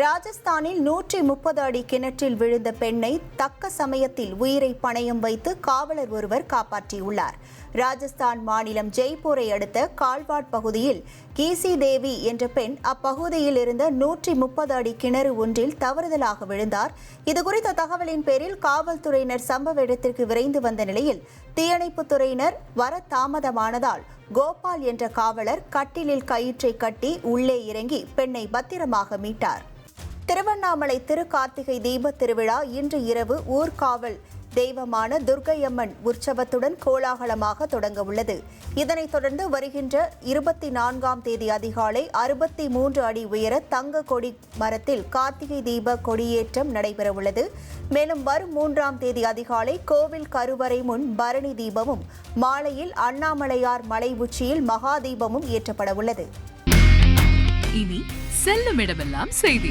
ராஜஸ்தானில் நூற்றி முப்பது அடி கிணற்றில் விழுந்த பெண்ணை தக்க சமயத்தில் உயிரை பணயம் வைத்து காவலர் ஒருவர் காப்பாற்றியுள்ளார். ராஜஸ்தான் மாநிலம் ஜெய்ப்பூரை அடுத்த கால்வாட் பகுதியில் கீசி தேவி என்ற பெண் அப்பகுதியில் இருந்த நூற்றி முப்பது அடி கிணறு ஒன்றில் தவறுதலாக விழுந்தார். இதுகுறித்த தகவலின் பேரில் காவல்துறையினர் சம்பவ இடத்திற்கு விரைந்து வந்த நிலையில் தீயணைப்புத் துறையினர் வர தாமதமானதால் கோபால் என்ற காவலர் கட்டிலில் கயிற்றை கட்டி உள்ளே இறங்கி பெண்ணை பத்திரமாக மீட்டார். திருவண்ணாமலை திருக்கார்த்திகை தீபத் திருவிழா இன்று இரவு ஊர்காவல் தெய்வமான துர்க்கையம்மன் உற்சவத்துடன் கோலாகலமாக தொடங்க உள்ளது இதனைத் தொடர்ந்து வருகின்ற இருபத்தி நான்காம் தேதி அதிகாலை அறுபத்தி மூன்று அடி உயர தங்க கொடி மரத்தில் கார்த்திகை தீப கொடியேற்றம் நடைபெறவுள்ளது. மேலும் வரும் மூன்றாம் தேதி அதிகாலை கோவில் கருவறை முன் பரணி தீபமும் மாலையில் அண்ணாமலையார் மலை உச்சியில் மகா தீபமும் ஏற்றப்பட உள்ளது இனி செல்லும் இடமெல்லாம் செய்தி.